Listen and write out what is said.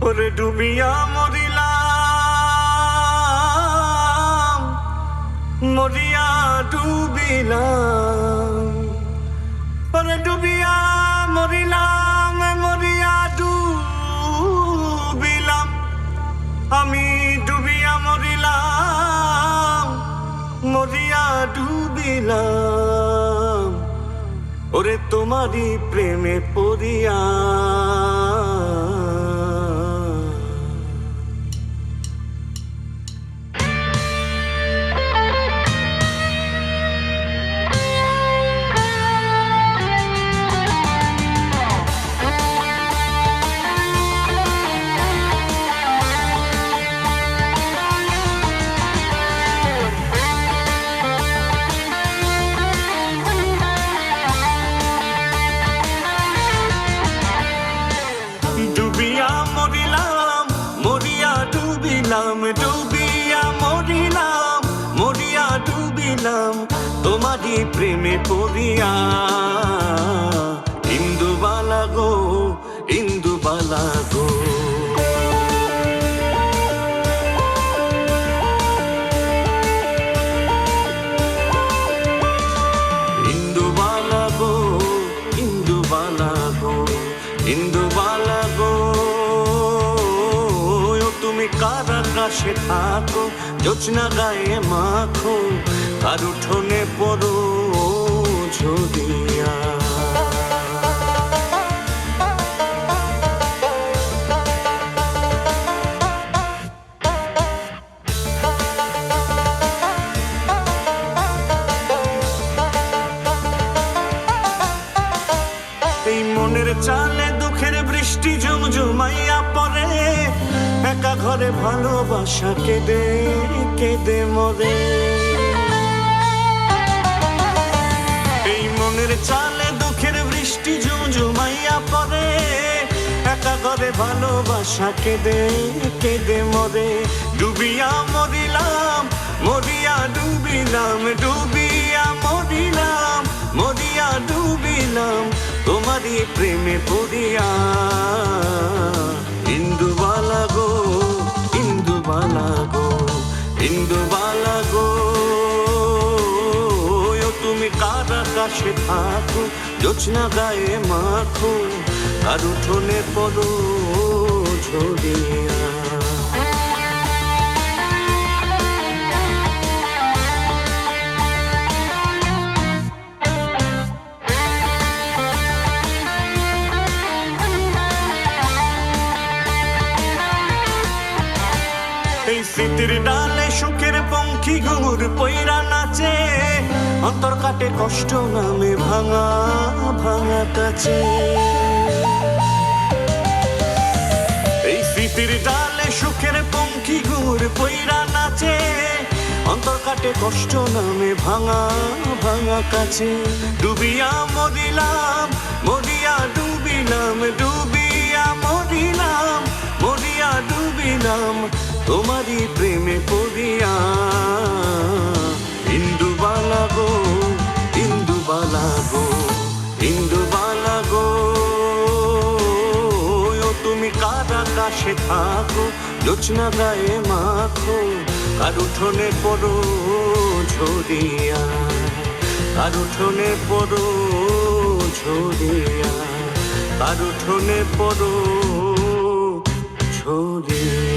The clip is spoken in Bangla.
ওরে ডুবিয়া মরিলাম, মরিয়া ডুবিলাম। ওরে ডুবিয়া মরিলাম, মরিয়া ডুবিলাম। আমি ডুবিয়া মরিলাম, মরিয়া ডুবিলাম। ওরে তোমারই প্রেমে পড়িয়া প্রেমে পড়িয়া। ইন্দুবালা গো ইন্দুবালা গো। ইন্দুবালা গো গো, ইন্দুবালা গো। তুমি কার আকাশে থাকো, জোছনা গায়ে মাখো, কার উঠোনে মনের চালে দুঃখের বৃষ্টি ঝুমঝুমাইয়া পড়ে। একা ঘরে ভালোবাসা কেঁদে কেঁদে মরে। এই মনের চালে দুঃখের বৃষ্টি ঝুমঝুমাইয়া পড়ে। একা ঘরে ভালোবাসা কেঁদে কেঁদে মরে। ডুবিয়া মরিলাম, মরিয়া ডুবিলাম, ডুবিয়া মরিলাম, মরিয়া ডুবিলাম। তোমারই প্রেমে পড়িয়া। ইন্দুবালা গো ইন্দুবালা গো ইন্দুবালা গো। তুমি কার আকাশে থাকো, জোছনা গায়ে মাখো আর উঠোনে পড়ো ঝরিয়া এই স্মৃতির ডালে সুখের পঙ্খী ঘুঙুর পইরা নাচে। অন্তর কাটে কষ্ট, নামে ভাঙা ভাঙা কাছে। এই স্মৃতির ডালে সুখের পঙ্খী ঘুর পইরা নাচে। অন্তর কাটে কষ্ট, নামে ভাঙা ভাঙা কাছে। ডুবিয়া মরিলাম, মরিয়া ডুবিলাম তোমারই প্রেমে পড়িয়া। ইন্দুবালা গো ইন্দুবালা গো ইন্দুবালা গো। ও তুমি কার আকাশে থাকো, জোছনা গায়ে মাখো, কার উঠোনে পড়ো ঝরিয়া। কার উঠোনে পড়ো ঝরিয়া, কার উঠোনে পড়ো ঝরিয়া।